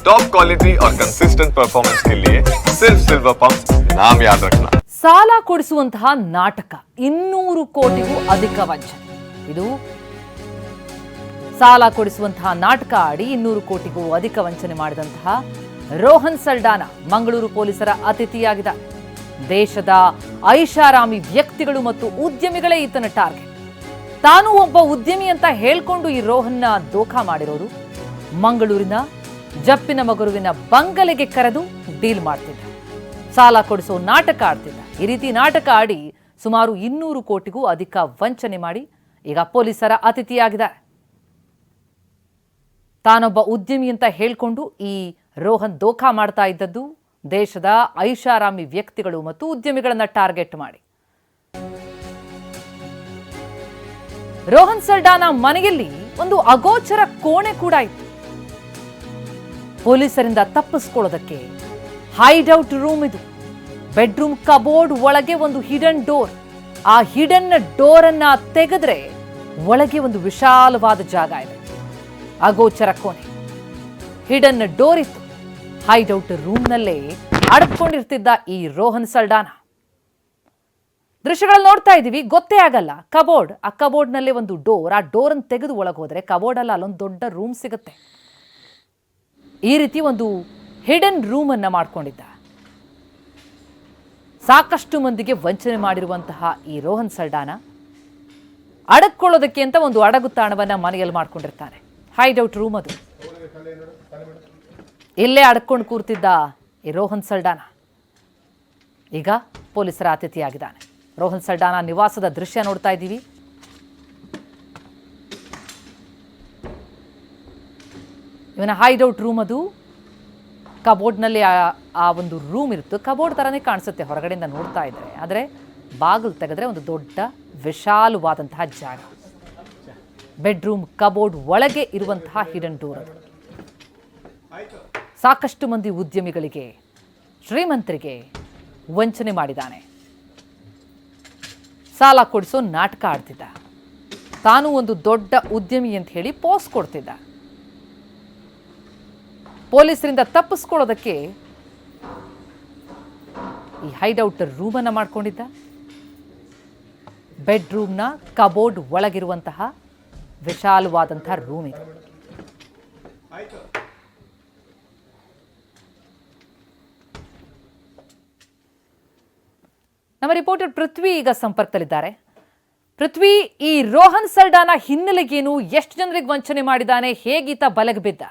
Top quality और consistent performance के लिए सिर्फ सिल्वर पंप नाम याद रखना ಸಾಲ ಕೊಡಿಸುವಂತಹ ನಾಟಕ ಇನ್ನೂರು ಕೋಟಿಗೂ ಅಧಿಕ ವಂಚನೆ ಇದು ಸಾಲ ಕೊಡಿಸುವಂತಹ ನಾಟಕ ಆಡಿ ಇನ್ನೂರು ಕೋಟಿಗೂ ಅಧಿಕ ವಂಚನೆ ಮಾಡಿದಂತಹ ರೋಹನ್ ಸಲ್ಡಾನ ಮಂಗಳೂರು ಪೊಲೀಸರ ಅತಿಥಿಯಾಗಿದ್ದ ದೇಶದ ಐಷಾರಾಮಿ ವ್ಯಕ್ತಿಗಳು ಮತ್ತು ಉದ್ಯಮಿಗಳೇ ಈತನ ಟಾರ್ಗೆಟ್ ತಾನು ಒಬ್ಬ ಉದ್ಯಮಿ ಅಂತ ಹೇಳ್ಕೊಂಡು ಈ ರೋಹನ್ನ ದೋಖಾ ಮಾಡಿರೋದು ಮಂಗಳೂರಿನ ಜಪ್ಪಿನ ಮಗುರುವಿನ ಬಂಗಲೆಗೆ ಕರೆದು ಡೀಲ್ ಮಾಡ್ತಿದ್ದ. ಸಾಲ ಕೊಡಿಸೋ ನಾಟಕ ಆಡ್ತಿದ್ದ. ಈ ರೀತಿ ನಾಟಕ ಆಡಿ ಸುಮಾರು ಇನ್ನೂರು ಕೋಟಿಗೂ ಅಧಿಕ ವಂಚನೆ ಮಾಡಿ ಈಗ ಪೊಲೀಸರ ಅತಿಥಿಯಾಗಿದ್ದಾರೆ. ತಾನೊಬ್ಬ ಉದ್ಯಮಿ ಅಂತ ಹೇಳ್ಕೊಂಡು ಈ ರೋಹನ್ ದೋಖಾ ಮಾಡ್ತಾ ಇದ್ದದ್ದು ದೇಶದ ಐಷಾರಾಮಿ ವ್ಯಕ್ತಿಗಳು ಮತ್ತು ಉದ್ಯಮಿಗಳನ್ನ ಟಾರ್ಗೆಟ್ ಮಾಡಿ. ರೋಹನ್ ಸರ್ಡಾನ ಮನೆಯಲ್ಲಿ ಒಂದು ಅಗೋಚರ ಕೋಣೆ ಕೂಡ ಇತ್ತು. ಪೊಲೀಸರಿಂದ ತಪ್ಪಿಸ್ಕೊಳ್ಳೋದಕ್ಕೆ ಹೈಡೌಟ್ ರೂಮ್ ಇದು. ಬೆಡ್ರೂಮ್ ಕಬೋರ್ಡ್ ಒಳಗೆ ಒಂದು ಹಿಡನ್ ಡೋರ್. ಆ ಹಿಡನ್ ಡೋರ್ ಅನ್ನ ತೆಗೆದ್ರೆ ಒಳಗೆ ಒಂದು ವಿಶಾಲವಾದ ಜಾಗ ಇದೆ. ಅಗೋಚರ ಕೋಣೆ. ಹಿಡನ್ ಡೋರ್ ಇತ್ತು. ಹೈಡೌಟ್ ರೂಮ್ನಲ್ಲೇ ಅಡಕೊಂಡಿರ್ತಿದ್ದ ಈ ರೋಹನ್ ಸಲ್ಡಾನ. ದೃಶ್ಯಗಳಲ್ಲಿ ನೋಡ್ತಾ ಇದೀವಿ ಗೊತ್ತೇ ಆಗಲ್ಲ. ಕಬೋರ್ಡ್, ಆ ಕಬೋರ್ಡ್ನಲ್ಲೇ ಒಂದು ಡೋರ್, ಆ ಡೋರ್ ಅನ್ನು ತೆಗೆದು ಒಳಗೆ ಕಬೋರ್ಡ್ ಅಲ್ಲಿ ಅಲ್ಲೊಂದು ದೊಡ್ಡ ರೂಮ್ ಸಿಗುತ್ತೆ. ಈ ರೀತಿ ಒಂದು ಹಿಡನ್ ರೂಮನ್ನು ಮಾಡಿಕೊಂಡಿದ್ದ. ಸಾಕಷ್ಟು ಮಂದಿಗೆ ವಂಚನೆ ಮಾಡಿರುವಂತಹ ಈ ರೋಹನ್ ಸಲ್ಡಾನ ಅಡಕ್ಕೊಳ್ಳೋದಕ್ಕೆ ಅಂತ ಒಂದು ಅಡಗು ತಾಣವನ್ನು ಮನೆಯಲ್ಲಿ ಮಾಡ್ಕೊಂಡಿರ್ತಾನೆ ಔಟ್ ರೂಮ್ ಅದು. ಇಲ್ಲೇ ಅಡ್ಕೊಂಡು ಕೂರ್ತಿದ್ದ ಈ ರೋಹನ್ ಸಲ್ಡಾನ. ಈಗ ಪೊಲೀಸರ ಅತಿಥಿಯಾಗಿದ್ದಾನೆ ರೋಹನ್ ಸಲ್ಡಾನ ನಿವಾಸದ ದೃಶ್ಯ ನೋಡ್ತಾ ಇದ್ದೀವಿ. ಇವನ ಹೈಡೌಟ್ ರೂಮ್ ಅದು. ಕಬೋರ್ಡ್ನಲ್ಲಿ ಆ ಒಂದು ರೂಮ್ ಇರುತ್ತೆ. ಕಬೋರ್ಡ್ ಥರನೇ ಕಾಣಿಸುತ್ತೆ ಹೊರಗಡೆಯಿಂದ ನೋಡ್ತಾ ಇದ್ದಾರೆ ಆದರೆ ಬಾಗಿಲು ತೆಗೆದ್ರೆ ಒಂದು ದೊಡ್ಡ ವಿಶಾಲವಾದಂತಹ ಜಾಗ. ಬೆಡ್ರೂಮ್ ಕಬೋರ್ಡ್ ಒಳಗೆ ಇರುವಂತಹ ಹಿಡನ್ ಡೋರ್ ಅದು. ಸಾಕಷ್ಟು ಮಂದಿ ಉದ್ಯಮಿಗಳಿಗೆ, ಶ್ರೀಮಂತರಿಗೆ ವಂಚನೆ ಮಾಡಿದ್ದಾನೆ. ಸಾಲ ಕೊಡಿಸೋ ನಾಟಕ ಆಡ್ತಿದ್ದ. ತಾನು ಒಂದು ದೊಡ್ಡ ಉದ್ಯಮಿ ಅಂತ ಹೇಳಿ ಪೋಸ್ ಕೊಡ್ತಿದ್ದ. ಪೊಲೀಸರಿಂದ ತಪ್ಪಿಸ್ಕೊಳ್ಳೋದಕ್ಕೆ ಈ ಹೈಡೌಟ್ ರೂಮನ್ನು ಮಾಡ್ಕೊಂಡಿದ್ದ. ಬೆಡ್ರೂಮ್ನ ಕಬೋರ್ಡ್ ಒಳಗಿರುವಂತಹ ವಿಶಾಲವಾದಂತಹ ರೂಮ್ ಇದು. ನಮ್ಮ ರಿಪೋರ್ಟರ್ ಪೃಥ್ವಿ ಈಗ ಸಂಪರ್ಕದಲ್ಲಿದ್ದಾರೆ. ಪೃಥ್ವಿ, ಈ ರೋಹನ್ ಸರ್ಡಾನ ಹಿನ್ನೆಲೆಗೇನು ಎಷ್ಟು ಜನರಿಗೆ ವಂಚನೆ ಮಾಡಿದ್ದಾನೆ? ಹೇಗೀತ ಬಲಗ್ ಬಿದ್ದ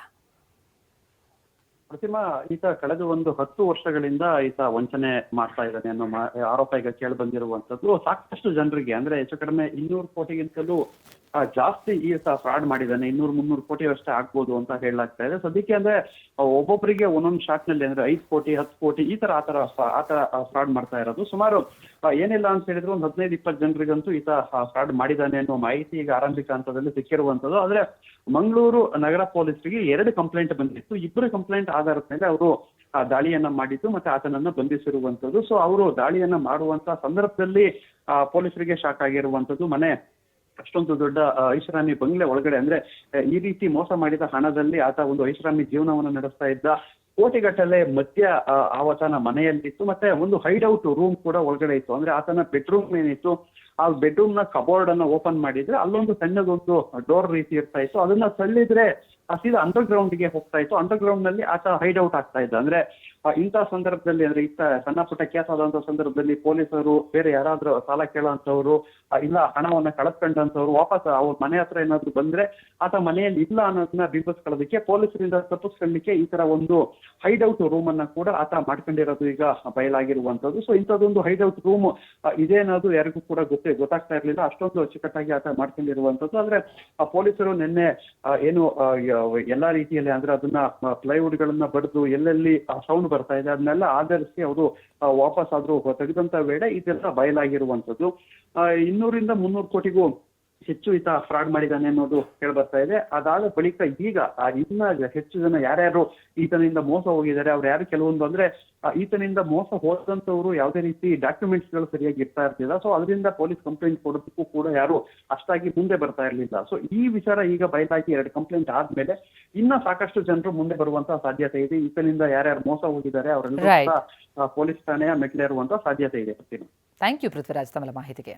ಪ್ರತಿಮಾ ಈತ ಕಳೆದ ಒಂದು ಹತ್ತು ವರ್ಷಗಳಿಂದ ಈತ ವಂಚನೆ ಮಾಡ್ತಾ ಇದ್ದಾನೆ ಅನ್ನೋ ಆರೋಪ ಈಗ ಕೇಳಿ ಬಂದಿರುವಂತದ್ದು ಸಾಕಷ್ಟು ಜನರಿಗೆ, ಅಂದ್ರೆ ಹೆಚ್ಚು ಕಡಿಮೆ ಇನ್ನೂರು ಕೋಟಿಗಿಂತಲೂ ಆ, ಈ ಸಹ ಫ್ರಾಡ್ ಮಾಡಿದ್ದಾನೆ ಇನ್ನೂರು ಮುನ್ನೂರು ಕೋಟಿ ಅಷ್ಟೇ ಆಗ್ಬೋದು ಅಂತ ಹೇಳಲಾಗ್ತಾ ಇದೆ. ಸದ್ಯಕ್ಕೆ ಅಂದ್ರೆ ಒಬ್ಬೊಬ್ಬರಿಗೆ ಒಂದೊಂದು ಶಾಟ್ನಲ್ಲಿ ಅಂದ್ರೆ ಐದು ಕೋಟಿ ಹತ್ತು ಕೋಟಿ ಈ ತರ ಆತರ ಆತರ ಫ್ರಾಡ್ ಮಾಡ್ತಾ ಇರೋದು. ಸುಮಾರು ಏನಿಲ್ಲ ಅಂತ ಹೇಳಿದ್ರೆ ಒಂದು ಹದಿನೈದು ಇಪ್ಪತ್ತು ಜನರಿಗಂತೂ ಈತ ಫ್ರಾಡ್ ಮಾಡಿದ್ದಾನೆ ಅನ್ನೋ ಮಾಹಿತಿ ಈಗ ಆರಂಭಿಕ ಹಂತದಲ್ಲಿ ಸಿಕ್ಕಿರುವಂತದ್ದು ಆದ್ರೆ ಮಂಗಳೂರು ನಗರ ಪೊಲೀಸರಿಗೆ ಎರಡು ಕಂಪ್ಲೇಂಟ್ ಬಂದಿತ್ತು. ಇಬ್ಬರು ಕಂಪ್ಲೇಂಟ್ ಆಧಾರದ ಮೇಲೆ ಅವರು ಆ ದಾಳಿಯನ್ನ ಮಾಡಿದ್ದು ಮತ್ತೆ ಆತನನ್ನ ಬಂಧಿಸಿರುವಂತದ್ದು ಸೊ ಅವರು ದಾಳಿಯನ್ನ ಮಾಡುವಂತ ಸಂದರ್ಭದಲ್ಲಿ ಆ ಪೊಲೀಸರಿಗೆ ಶಾಕ್ ಆಗಿರುವಂತದ್ದು ಮನೆ ಅಷ್ಟೊಂದು ದೊಡ್ಡ ಐಷಾರಾಮಿ ಬಂಗ್ಲೆ ಒಳಗಡೆ ಅಂದ್ರೆ ಈ ರೀತಿ ಮೋಸ ಮಾಡಿದ ಹಣದಲ್ಲಿ ಆತ ಒಂದು ಐಷಾರಾಮಿ ಜೀವನವನ್ನು ನಡೆಸ್ತಾ ಇದ್ದ. ಕೋಟಿಗಟ್ಟಲೆ ಮಧ್ಯ ಆವತನ ಮನೆಯಲ್ಲಿತ್ತು. ಮತ್ತೆ ಒಂದು ಹೈಡೌಟ್ ರೂಮ್ ಕೂಡ ಒಳಗಡೆ ಇತ್ತು. ಅಂದ್ರೆ ಆತನ ಬೆಡ್ರೂಮ್ ಏನಿತ್ತು, ಆ ಬೆಡ್ರೂಮ್ನ ಕಬೋರ್ಡ್ ಅನ್ನ ಓಪನ್ ಮಾಡಿದ್ರೆ ಅಲ್ಲೊಂದು ಸಣ್ಣದೊಂದು ಡೋರ್ ರೀತಿ ಇರ್ತಾ ಇತ್ತು. ಅದನ್ನ ತಳ್ಳಿದ್ರೆ ಸೀದಾ ಅಂಡರ್ ಗ್ರೌಂಡ್ಗೆ ಹೋಗ್ತಾ ಇತ್ತು. ಅಂಡರ್ ಗ್ರೌಂಡ್ನಲ್ಲಿ ಆತ ಹೈಡೌಟ್ ಆಗ್ತಾ ಇದ್ದ. ಅಂದ್ರೆ ಇಂಥ ಸಂದರ್ಭದಲ್ಲಿ ಅಂದ್ರೆ ಇಂಥ ಸಣ್ಣ ಪುಟ್ಟ ಕೇಸ್ ಆದಂತ ಸಂದರ್ಭದಲ್ಲಿ ಪೊಲೀಸರು ಬೇರೆ ಯಾರಾದ್ರೂ ಸಾಲ ಕೇಳೋಂಥವ್ರು ಇಲ್ಲ ಹಣವನ್ನ ಕಳೆದ್ಕೊಂಡಂತವ್ರು ವಾಪಸ್ ಅವ್ರ ಮನೆ ಹತ್ರ ಏನಾದ್ರು ಬಂದ್ರೆ ಆತ ಮನೆಯಲ್ಲಿ ಇಲ್ಲ ಅನ್ನೋದನ್ನ ಬಿಂಬಿಸ್ಕೊಳ್ಳೋದಕ್ಕೆ ಪೊಲೀಸರಿಂದ ತಪ್ಪಿಸ್ಕೊಳ್ಳಿಕ್ಕೆ ಈ ತರ ಒಂದು ಹೈಡೌಟ್ ರೂಮ್ ಅನ್ನ ಕೂಡ ಆತ ಮಾಡ್ಕೊಂಡಿರೋದು ಈಗ ಬಯಲಾಗಿರುವಂತದ್ದು ಸೊ ಇಂಥದ್ದೊಂದು ಹೈಡೌಟ್ ರೂಮ್ ಇದೆ ಅನ್ನೋದು ಯಾರಿಗೂ ಕೂಡ ಗೊತ್ತೇ, ಗೊತ್ತಾಗ್ತಾ ಇರಲಿಲ್ಲ. ಅಷ್ಟೊಂದು ಅಚ್ಚುಕಟ್ಟಾಗಿ ಆತ ಮಾಡ್ಕೊಂಡಿರುವಂತದ್ದು ಆದ್ರೆ ಪೊಲೀಸರು ನಿನ್ನೆ ಏನು ಎಲ್ಲಾ ರೀತಿಯಲ್ಲಿ ಅಂದ್ರೆ ಅದನ್ನ ಪ್ಲೈವುಡ್ ಗಳನ್ನ ಬಡಿದು ಎಲ್ಲೆಲ್ಲಿ ಸೌಂಡ್ ಬರ್ತಾ ಇದೆ. ಅದನ್ನೆಲ್ಲ ಆಧರಿಸಿ ಅವರು ವಾಪಸ್ ಆದ್ರೂ ತೆಗೆದಂತ ವೇಳೆ ಇದೆಲ್ಲ ಬಯಲಾಗಿರುವಂತದ್ದು ಆ, ಇನ್ನೂರಿಂದ ಮುನ್ನೂರು ಕೋಟಿಗೂ ಹೆಚ್ಚು ಈತ ಫ್ರಾಡ್ ಮಾಡಿದ್ದಾನೆ ಅನ್ನೋದು ಕೇಳಿ ಬರ್ತಾ ಇದೆ. ಅದಾದ ಬಳಿಕ ಈಗ ಇನ್ನ ಹೆಚ್ಚು ಜನ ಯಾರ್ಯಾರು ಈತನಿಂದ ಮೋಸ ಹೋಗಿದ್ದಾರೆ ಅವ್ರು ಯಾರು ಕೆಲವೊಂದು ಅಂದ್ರೆ ಈತನಿಂದ ಮೋಸ ಹೋದಂತವ್ರು ಯಾವುದೇ ರೀತಿ ಡಾಕ್ಯುಮೆಂಟ್ಸ್ಗಳು ಸರಿಯಾಗಿ ಇರ್ತಾ ಇರ್ತಿಲ್ಲ. ಸೊ ಅದರಿಂದ ಪೊಲೀಸ್ ಕಂಪ್ಲೇಂಟ್ ಕೊಡೋದಕ್ಕೂ ಕೂಡ ಯಾರು ಅಷ್ಟಾಗಿ ಮುಂದೆ ಬರ್ತಾ ಇರಲಿಲ್ಲ. ಸೊ ಈ ವಿಚಾರ ಈಗ ಬಯಲಾಗಿ ಎರಡು ಕಂಪ್ಲೇಂಟ್ ಆದ್ಮೇಲೆ ಇನ್ನ ಸಾಕಷ್ಟು ಜನರು ಮುಂದೆ ಬರುವಂತಹ ಸಾಧ್ಯತೆ ಇದೆ. ಈತನಿಂದ ಯಾರ್ಯಾರು ಮೋಸ ಹೋಗಿದ್ದಾರೆ ಅವರನ್ನು ಕೂಡ ಪೊಲೀಸ್ ಠಾಣೆಯ ಮೆಟ್ಲೇರುವಂತಹ ಸಾಧ್ಯತೆ ಇದೆ. ಥ್ಯಾಂಕ್ ಯು ಪೃಥ್ವಿರಾಜ್ ತಮ್ಮ ಮಾಹಿತಿಗೆ.